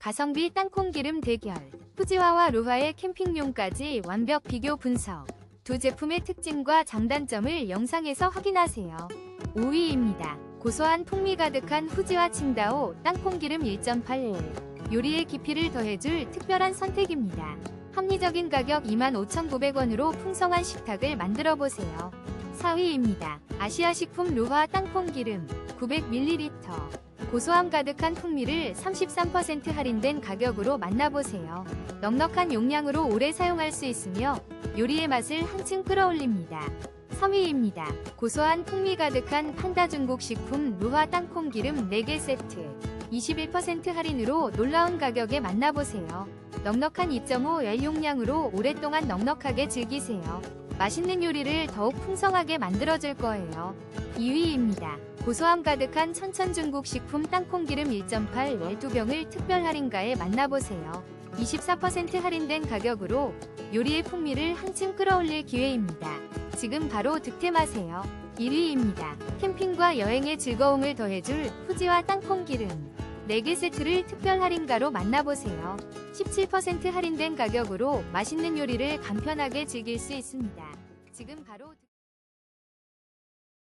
가성비 땅콩기름 대결. 푸지와와 루하의 캠핑용까지 완벽 비교 분석. 두 제품의 특징과 장단점을 영상에서 확인하세요. 5위입니다. 고소한 풍미 가득한 후지와 칭다오 땅콩기름 1.8일. 요리의 깊이를 더해줄 특별한 선택입니다. 합리적인 가격 25,900원으로 풍성한 식탁을 만들어 보세요. 4위입니다. 아시아 식품 루하 땅콩기름 900ml. 고소함 가득한 풍미를 33% 할인된 가격으로 만나보세요. 넉넉한 용량으로 오래 사용할 수 있으며 요리의 맛을 한층 끌어올립니다. 3위입니다. 고소한 풍미 가득한 판다 중국 식품 루하 땅콩 기름 4개 세트. 21% 할인으로 놀라운 가격에 만나보세요. 넉넉한 2.5L 용량으로 오랫동안 넉넉하게 즐기세요. 맛있는 요리를 더욱 풍성하게 만들어줄 거예요. 2위입니다. 고소함 가득한 천천 중국 식품 땅콩기름 1.8L 2병을 특별 할인가에 만나보세요. 24% 할인된 가격으로 요리의 풍미를 한층 끌어올릴 기회입니다. 지금 바로 득템하세요. 1위입니다. 캠핑과 여행의 즐거움을 더해줄 후지와 땅콩기름 4개 세트를 특별 할인가로 만나보세요. 17% 할인된 가격으로 맛있는 요리를 간편하게 즐길 수 있습니다. 지금 바로 득-